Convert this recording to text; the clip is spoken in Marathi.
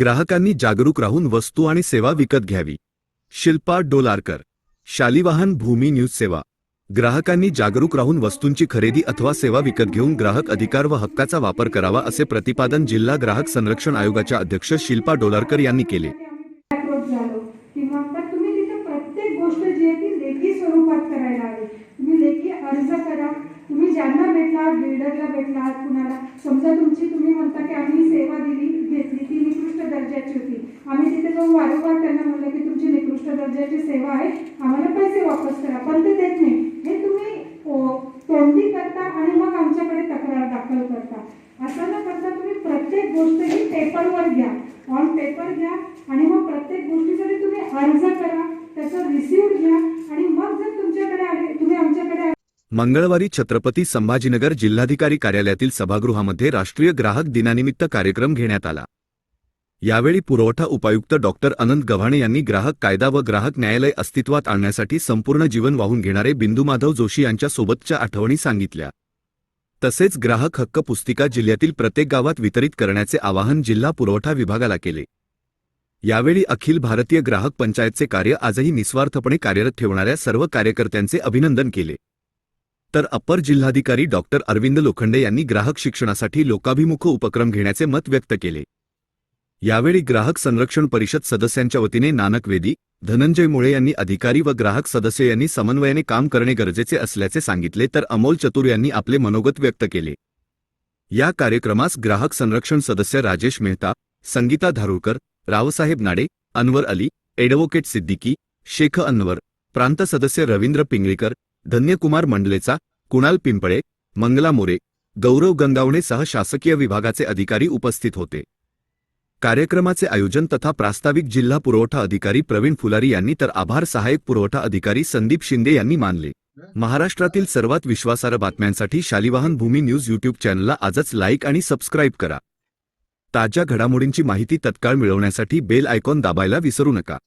ग्राहकांनी जागरूक राहून वस्तू आणि सेवा विकत घ्यावी. शिल्पा डोलारकर शालिवाहन भूमी न्यूज सेवा. ग्राहकांनी जागरूक राहून वस्तूंची खरेदी अथवा सेवा विकत घेऊन ग्राहक अधिकार व हक्काचा वापर करावा असे प्रतिपादन जिल्हा ग्राहक संरक्षण आयोगाच्या अध्यक्ष शिल्पा डोलारकर यांनी केले. तुम्ही ज्यांना भेटलात बिल्डरला भेटलात कुणाला. समजा तुमची तुम्ही म्हणता की आम्ही सेवा दिली घेतली ती निकृष्ट दर्जाची होती आम्ही वारंवार त्यांना म्हणलं की तुमची निकृष्ट दर्जाची सेवा आहे आम्हाला पैसे वापस करा पण ते देत नाही. हे तुम्ही तोंडी करता आणि मग आमच्याकडे तक्रार दाखल करता. असं न करता तुम्ही प्रत्येक गोष्ट ही पेपरवर घ्या ऑन पेपर घ्या आणि मग प्रत्येक गोष्टीसाठी तुम्ही अर्ज करा त्याचं रिसिव्ह घ्या आणि मग जर तुमच्याकडे आले तुम्ही आमच्याकडे मंगळवारी छत्रपती संभाजीनगर जिल्हाधिकारी कार्यालयातील सभागृहामध्ये राष्ट्रीय ग्राहक दिनानिमित्त कार्यक्रम घेण्यात आला. यावेळी पुरवठा उपायुक्त डॉक्टर अनंत गव्हाणे यांनी ग्राहक कायदा व ग्राहक न्यायालय अस्तित्वात आणण्यासाठी संपूर्ण जीवन वाहून घेणारे बिंदू माधव जोशी यांच्या सोबतच्या आठवणी सांगितल्या. तसेच ग्राहक हक्क पुस्तिका जिल्ह्यातील प्रत्येक गावात वितरित करण्याचे आवाहन जिल्हा पुरवठा विभागाला केले. यावेळी अखिल भारतीय ग्राहक पंचायतचे कार्य आजही निस्वार्थपणे कार्यरत ठेवणाऱ्या सर्व कार्यकर्त्यांचे अभिनंदन केले. तर अप्पर जिल्हाधिकारी डॉक्टर अरविंद लोखंडे यांनी ग्राहक शिक्षणासाठी लोकाभिमुख उपक्रम घेण्याचे मत व्यक्त केले. यावेळी ग्राहक संरक्षण परिषद सदस्यांच्या वतीने नानक वेदी धनंजय मुळे यांनी अधिकारी व ग्राहक सदस्य यांनी समन्वयाने काम करणे गरजेचे असल्याचे सांगितले तर अमोल चतुर यांनी आपले मनोगत व्यक्त केले. या कार्यक्रमास ग्राहक संरक्षण सदस्य राजेश मेहता संगीता धारुरकर रावसाहेब नाडे अनवर अली एडव्होकेट सिद्दीकी शेख अनवर प्रांत सदस्य रवींद्र पिंगळीकर धन्यकुमार मंडलेचा कुणाल पिंपळे मंगला मोरे गौरव गंगावणेसह शासकीय विभागाचे अधिकारी उपस्थित होते. कार्यक्रमाचे आयोजन तथा प्रास्ताविक जिल्हा पुरवठा अधिकारी प्रवीण फुलारी यांनी तर आभार सहाय्यक पुरवठा अधिकारी संदीप शिंदे यांनी मानले. महाराष्ट्रातील सर्वात विश्वासार्ह बातम्यांसाठी शालिवाहन भूमी न्यूज यूट्यूब चॅनलला आजच लाईक आणि सबस्क्राईब करा. ताज्या घडामोडींची माहिती तत्काळ मिळवण्यासाठी बेल आयकॉन दाबायला विसरू नका.